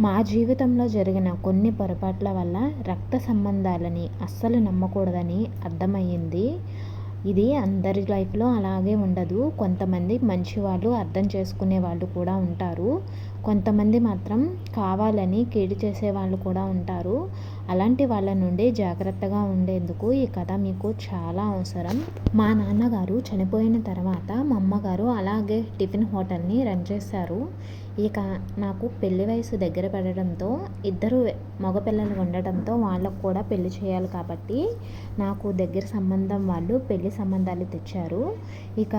మా జీవితంలో జరిగిన కొన్ని పొరపాట్ల వల్ల రక్త సంబంధాలని అస్సలు నమ్మకూడదని అర్థమయ్యింది. ఇది అందరి లైఫ్లో అలాగే ఉండదు. కొంతమంది మంచి వాళ్ళు అర్థం చేసుకునే వాళ్ళు కూడా ఉంటారు. కొంతమంది మాత్రం కావాలని కీడు చేసే వాళ్ళు కూడా ఉంటారు. అలాంటి వాళ్ళ నుండి జాగ్రత్తగా ఉండేందుకు ఈ కథ మీకు చాలా అవసరం. మా నాన్నగారు చనిపోయిన తర్వాత మా అమ్మగారు అలాగే టిఫిన్ హోటల్ని రన్ చేశారు. ఇక నాకు పెళ్ళి వయసు దగ్గర పడడంతో ఇద్దరు మగపిల్లలు ఉండటంతో వాళ్ళకు కూడా పెళ్ళి చేయాలి కాబట్టి నాకు దగ్గర సంబంధం వాళ్ళు పెళ్ళి సంబంధాలు తెచ్చారు. ఇక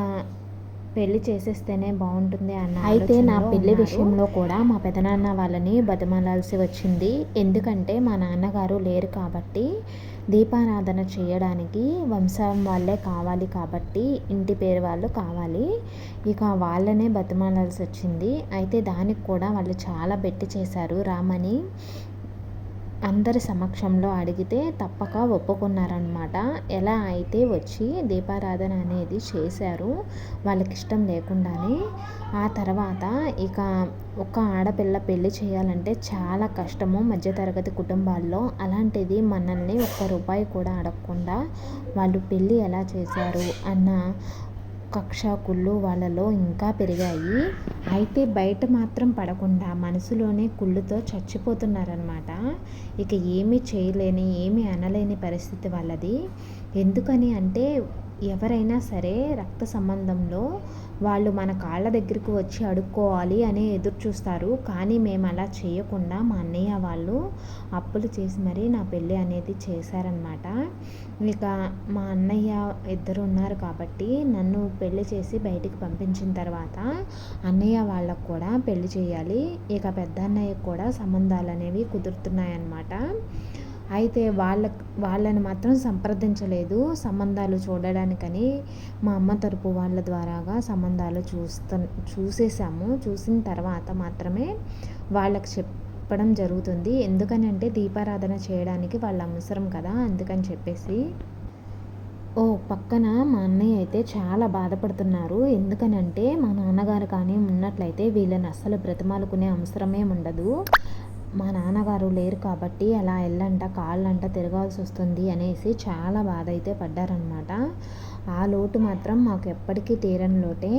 పెళ్ళి చేసేస్తేనే బాగుంటుంది అన్న అయితే నా పెళ్ళి విషయంలో కూడా మా పెదనాన్న వాళ్ళని బతిమాలాల్సి వచ్చింది. ఎందుకంటే మా నాన్నగారు లేరు కాబట్టి దీపారాధన చేయడానికి వంశం వాళ్ళే కావాలి కాబట్టి ఇంటి పేరు వాళ్ళు కావాలి. ఇక వాళ్ళనే బతిమాలాల్సి వచ్చింది. అయితే దానికి కూడా వాళ్ళు చాలా బెట్టి చేశారు రామని. అందరి సమక్షంలో అడిగితే తప్పక ఒప్పుకున్నారనమాట ఎలా అయితే వచ్చి దీపారాధన అనేది చేశారు వాళ్ళకి ఇష్టం లేకుండానే ఆ తర్వాత ఇక ఒక ఆడపిల్ల పెళ్ళి చేయాలంటే చాలా కష్టము. మధ్యతరగతి కుటుంబాల్లో అలాంటిది మనల్ని ఒక్క రూపాయి కూడా అడగకుండా వాళ్ళు పెళ్ళి ఎలా చేశారు అన్న కక్ష కుళ్ళు వాళ్ళలో ఇంకా పెరిగాయి. అయితే బయట మాత్రం పడకుండా మనసులోనే కుళ్ళుతో చచ్చిపోతున్నారనమాట ఇక ఏమీ చేయలేని ఏమీ అనలేని పరిస్థితి వాళ్ళది. ఎందుకని అంటే ఎవరైనా సరే రక్త సంబంధంలో వాళ్ళు మన కాళ్ళ దగ్గరకు వచ్చి అడుక్కోవాలి అని ఎదురు చూస్తారు. కానీ మేము అలా చేయకుండా మా అన్నయ్య వాళ్ళు అప్పులు చేసి మరీ నా పెళ్ళి అనేది చేశారనమాట ఇక మా అన్నయ్య ఇద్దరు ఉన్నారు కాబట్టి నన్ను పెళ్ళి చేసి బయటికి పంపించిన తర్వాత అన్నయ్య వాళ్ళకు కూడా పెళ్ళి చేయాలి. ఇక పెద్ద అన్నయ్యకు కూడా సంబంధాలు అనేవి కుదురుతున్నాయన్నమాట. అయితే వాళ్ళ వాళ్ళని మాత్రం సంప్రదించలేదు. సంబంధాలు చూడడానికని మా అమ్మ తరపు వాళ్ళ ద్వారాగా సంబంధాలు చూస్త చూసేసాము. చూసిన తర్వాత మాత్రమే వాళ్ళకి చెప్పడం జరుగుతుంది. ఎందుకని అంటే దీపారాధన చేయడానికి వాళ్ళ అవసరం కదా అందుకని చెప్పేసి. ఓ పక్కన మా అన్నయ్య అయితే చాలా బాధపడుతున్నారు. ఎందుకనంటే మా నాన్నగారు కానీ ఉన్నట్లయితే వీళ్ళని అస్సలు బ్రతిమాలుకునే అవసరమే ఉండదు. మా నాన్నగారు లేరు కాబట్టి అలా ఎల్లంట కాళ్ళంట తిరగాల్సి వస్తుంది అనేసి చాలా బాధ అయితే పడ్డారనమాట ఆ లోటు మాత్రం మాకు ఎప్పటికీ తీరని లోటే.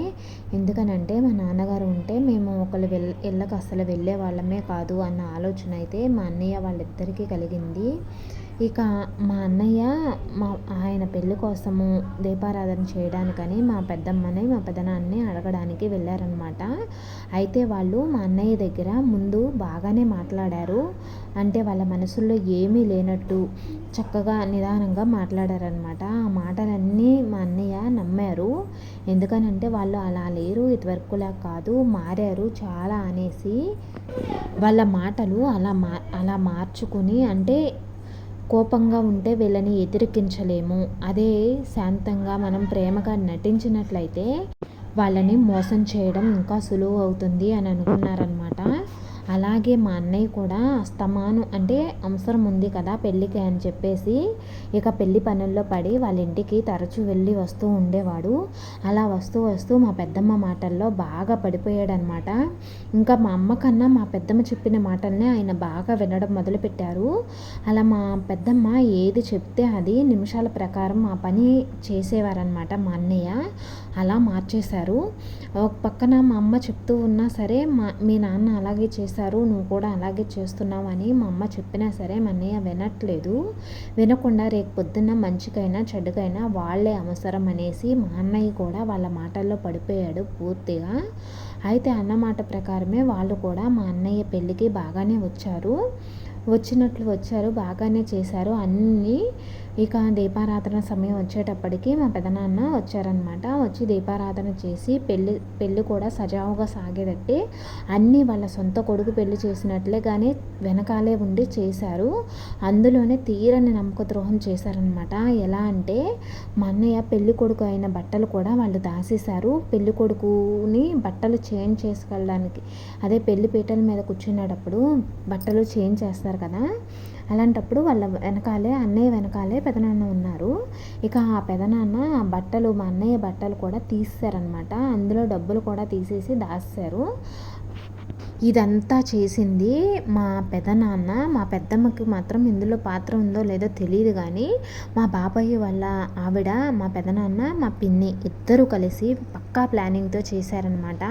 ఎందుకనంటే మా నాన్నగారు ఉంటే మేము ఒకళ్ళు వెళ్ ఇళ్ళకి అసలు వెళ్ళే వాళ్ళమే కాదు అన్న ఆలోచన అయితే మా అన్నయ్య వాళ్ళిద్దరికీ కలిగింది. ఇక మా అన్నయ్య మా ఆయన పెళ్ళి కోసము దీపారాధన చేయడానికని మా పెద్దమ్మని మా పెదనాన్ని అడగడానికి వెళ్ళారనమాట అయితే వాళ్ళు మా అన్నయ్య దగ్గర ముందు బాగానే మాట్లాడారు. అంటే వాళ్ళ మనసుల్లో ఏమీ లేనట్టు చక్కగా నిదానంగా మాట్లాడారనమాట ఆ మాటలన్నీ మా అన్నయ్య నమ్మారు. ఎందుకనంటే వాళ్ళు అలా లేరు ఇదివరకులా కాదు మారారు చాలా అనేసి. వాళ్ళ మాటలు అలా మా అలా మార్చుకుని అంటే కోపంగా ఉంటే వీళ్ళని ఎదిరికించలేము. అదే శాంతంగా మనం ప్రేమగా నటించినట్లయితే వాళ్ళని మోసం చేయడం ఇంకా సులువు అవుతుంది అని అనుకున్నారనమాట అలాగే మా అన్నయ్య కూడా అస్తమాను అంటే అవసరం ఉంది కదా పెళ్ళికి అని చెప్పేసి ఇక పెళ్ళి పనుల్లో పడి వాళ్ళ ఇంటికి తరచూ వెళ్ళి వస్తూ ఉండేవాడు. అలా వస్తూ వస్తూ మా పెద్దమ్మ మాటల్లో బాగా పడిపోయాడనమాట. ఇంకా మా అమ్మ కన్నా మా పెద్దమ్మ చెప్పిన మాటల్నే ఆయన బాగా వినడం మొదలుపెట్టారు. అలా మా పెద్దమ్మ ఏది చెప్తే అది నిమిషాల ప్రకారం ఆ పని చేసేవారనమాట మా అన్నయ్య. అలా మార్చేశారు. ఒక పక్కన మా అమ్మ చెప్తూ ఉన్నా సరే మా మీ నాన్న అలాగే చేసి చేశారు నువ్వు కూడా అలాగే చేస్తున్నావు అని మా అమ్మ చెప్పినా సరే మా అన్నయ్య వినట్లేదు. వినకుండా రేపు పొద్దున్న మంచికైనా చెడ్డకైనా వాళ్ళే అవసరం అనేసి మా అన్నయ్య కూడా వాళ్ళ మాటల్లో పడిపోయాడు పూర్తిగా. అయితే అన్నమాట ప్రకారమే వాళ్ళు కూడా మా అన్నయ్య పెళ్ళికి బాగానే వచ్చారు. వచ్చినట్లు వచ్చారు బాగానే చేశారు. అన్నీ ఇక దీపారాధన సమయం వచ్చేటప్పటికి మా పెదనాన్న వచ్చారనమాట వచ్చి దీపారాధన చేసి పెళ్ళి పెళ్ళి కూడా సజావుగా సాగేటట్టే అన్నీ వాళ్ళ సొంత కొడుకు పెళ్ళి చేసినట్లే కానీ వెనకాలే ఉండి చేశారు. అందులోనే తీరని నమ్మక ద్రోహం చేశారనమాట ఎలా అంటే మా అన్నయ్య పెళ్ళి కొడుకు అయిన బట్టలు కూడా వాళ్ళు దాసేశారు. పెళ్ళి కొడుకుని బట్టలు చేంజ్ చేసుకెళ్ళడానికి అదే పెళ్ళి పీటల మీద కూర్చునేటప్పుడు బట్టలు చేంజ్ చేస్తారు కదా. అలాంటప్పుడు వాళ్ళ వెనకాలే అన్నయ్య వెనకాలే పెదనాన్న ఉన్నారు. ఇక ఆ పెదనాన్న బట్టలు మా అన్నయ్య బట్టలు కూడా తీసారనమాట అందులో డబ్బులు కూడా తీసేసి దాస్తారు ఇదంతా చేసింది మా పెదనాన్న మా పెద్దమ్మకి మాత్రం ఇందులో పాత్ర ఉందో లేదో తెలియదు కానీ మా బాబాయ్ వాళ్ళ ఆవిడ మా పెదనాన్న మా పిన్ని ఇద్దరూ కలిసి పక్కా ప్లానింగ్తో చేశారనమాట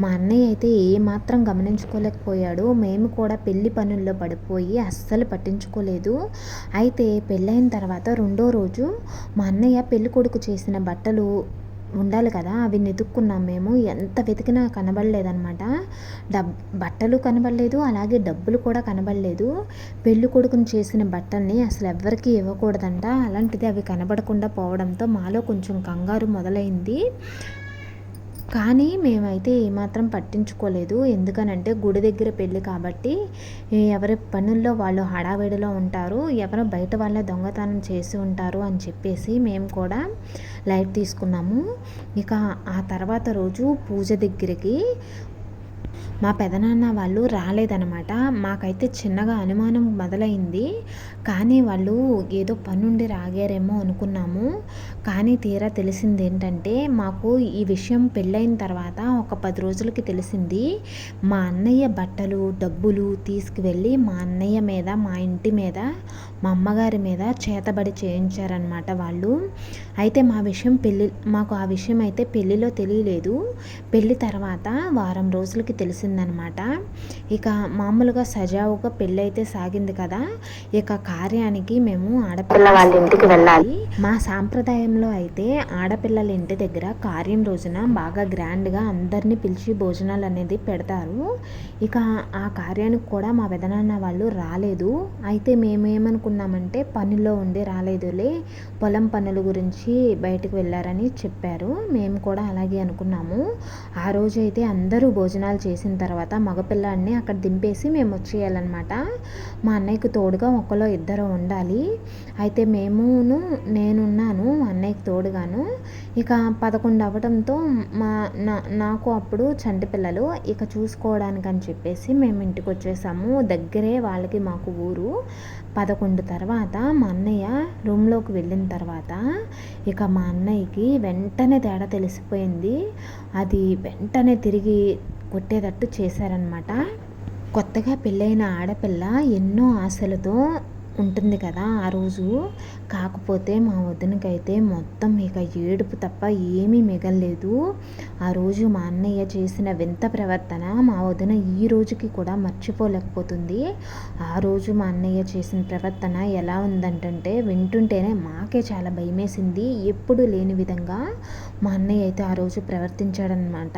మా అన్నయ్య అయితే ఏమాత్రం గమనించుకోలేకపోయాడు. మేము కూడా పెళ్ళి పనుల్లో పడిపోయి అస్సలు పట్టించుకోలేదు. అయితే పెళ్ళైన తర్వాత రెండో రోజు మా అన్నయ్య పెళ్ళికొడుకు చేసిన బట్టలు ఉండాలి కదా అవి వెతుక్కున్నాం మేము. ఎంత వెతికినా కనబడలేదనమాట డబ్ బట్టలు కనబడలేదు అలాగే డబ్బులు కూడా కనబడలేదు. పెళ్ళి కొడుకుని చేసిన బట్టల్ని అసలు ఎవ్వరికీ ఇవ్వకూడదంట. అలాంటిది అవి కనబడకుండా పోవడంతో మాలో కొంచెం కంగారు మొదలైంది. కానీ మేమైతే ఏమాత్రం పట్టించుకోలేదు. ఎందుకనంటే గుడి దగ్గర పెళ్ళి కాబట్టి ఎవరి పనుల్లో వాళ్ళు హడావిడిలో ఉంటారు. ఎవరో బయట వాళ్ళ దొంగతనం చేసి ఉంటారు అని చెప్పేసి మేము కూడా లైట్ తీసుకున్నాము. ఇక ఆ తర్వాత రోజు పూజ దగ్గరికి మా పెదనాన్న వాళ్ళు రాలేదనమాట మాకైతే చిన్నగా అనుమానం మొదలైంది. కానీ వాళ్ళు ఏదో పనుండి రాగారేమో అనుకున్నాము. కానీ తీరా తెలిసింది ఏంటంటే మాకు ఈ విషయం పెళ్ళైన తర్వాత ఒక పది రోజులకి తెలిసింది. మా అన్నయ్య బట్టలు డబ్బులు తీసుకువెళ్ళి మా అన్నయ్య మీద మా ఇంటి మీద మా అమ్మగారి మీద చేతబడి చేయించారనమాట వాళ్ళు. అయితే మా విషయం పెళ్ళి మాకు ఆ విషయం అయితే పెళ్ళిలో తెలియలేదు. పెళ్ళి తర్వాత వారం రోజులకి తెలిసిందనమాట ఇక మామూలుగా సజావుగా పెళ్ళి అయితే సాగింది కదా ఇక కార్యానికి మేము ఆడపిల్ల వాళ్ళ ఇంటికి వెళ్ళాలి. మా సాంప్రదాయంలో అయితే ఆడపిల్లల ఇంటి దగ్గర కార్యం రోజున బాగా గ్రాండ్గా అందరినీ పిలిచి భోజనాలు అనేది పెడతారు. ఇక ఆ కార్యానికి కూడా మా పెదనాన్న వాళ్ళు రాలేదు. అయితే మేము అనుకున్నామంటే పనిలో ఉండి రాలేదులే పొలం పనుల గురించి బయటకు వెళ్ళారని చెప్పారు. మేము కూడా అలాగే అనుకున్నాము. ఆ రోజు అయితే అందరూ భోజనాలు చేసిన తర్వాత మగపిల్లాడిని అక్కడ దింపేసి మేము వచ్చేయాలన్నమాట. మా అన్నయ్యకు తోడుగా ఒకలో ఇద్దరు ఉండాలి. అయితే మేమును నేనున్నాను మా అన్నయ్యకి తోడుగాను. ఇక పదకొండు అవ్వడంతో మా నా నాకు అప్పుడు చంటి పిల్లలు. ఇక చూసుకోవడానికని చెప్పేసి మేము ఇంటికి వచ్చేసాము దగ్గరే వాళ్ళకి మాకు ఊరు. పదకొండు తర్వాత మా అన్నయ్య రూమ్లోకి వెళ్ళిన తర్వాత ఇక మా అన్నయ్యకి వెంటనే తేడా తెలిసిపోయింది. అది వెంటనే తిరిగి కొట్టేటట్టు చేశారనమాట కొత్తగా పెళ్ళైన ఆడపిల్ల ఎన్నో ఆశలతో ఉంటుంది కదా ఆ రోజు. కాకపోతే మా వదినకైతే మొత్తం ఇక ఏడుపు తప్ప ఏమీ మిగలలేదు. ఆ రోజు మా అన్నయ్య చేసిన వింత ప్రవర్తన మా వదిన ఈ రోజుకి కూడా మర్చిపోలేకపోతుంది. ఆ రోజు మా అన్నయ్య చేసిన ప్రవర్తన ఎలా ఉందంటే వింటుంటేనే మాకే చాలా భయమేసింది. ఎప్పుడు లేని విధంగా మా అన్నయ్య అయితే ఆ రోజు ప్రవర్తించాడనమాట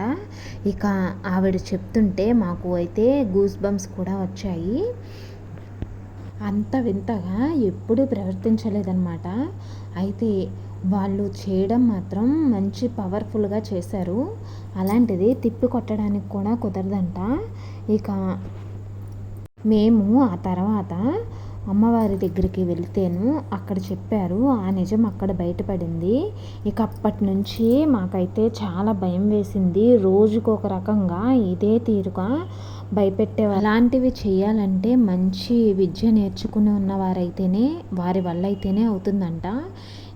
ఇక ఆవిడ చెప్తుంటే మాకు అయితే గూస్ బంప్స్ కూడా వచ్చాయి. అంత వింతగా ఎప్పుడూ ప్రవర్తించలేదన్నమాట. అయితే వాళ్ళు చేయడం మాత్రం మంచి పవర్ఫుల్గా చేశారు. అలాంటిది తిప్పి కొట్టడానికి కూడా కుదరదంట. ఇక మేము ఆ తర్వాత అమ్మవారి దగ్గరికి వెళితేను అక్కడ చెప్పారు ఆ నిజం అక్కడ బయటపడింది. ఇక అప్పటి నుంచి మాకైతే చాలా భయం వేసింది. రోజుకొక రకంగా ఇదే తీరుగా భయపెట్టే అలాంటివి చేయాలంటే మంచి విద్య నేర్చుకుని ఉన్నవారైతేనే వారి వల్ల అయితేనే అవుతుందంట.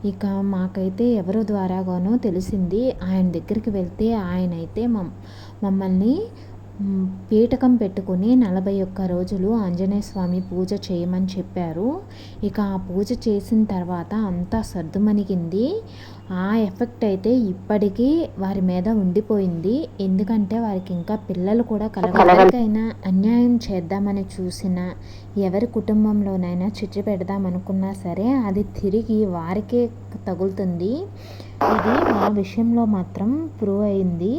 ఇక మాకైతే ఎవరి ద్వారాగానో తెలిసింది. ఆయన దగ్గరికి వెళ్తే ఆయన అయితే మమ్మల్ని పీఠకం పెట్టుకుని నలభై ఒక్క రోజులు ఆంజనేయ స్వామి పూజ చేయమని చెప్పారు. ఇక ఆ పూజ చేసిన తర్వాత అంతా సర్దుమణిగింది. ఆ ఎఫెక్ట్ అయితే ఇప్పటికీ వారి మీద ఉండిపోయింది. ఎందుకంటే వారికి ఇంకా పిల్లలు కూడా కలగలికైనా అన్యాయం చేద్దామని చూసిన ఎవరి కుటుంబంలోనైనా చిచ్చు పెడదామనుకున్నా సరే అది తిరిగి వారికే తగులుతుంది. ఇది మా విషయంలో మాత్రం ప్రూవ్ అయింది.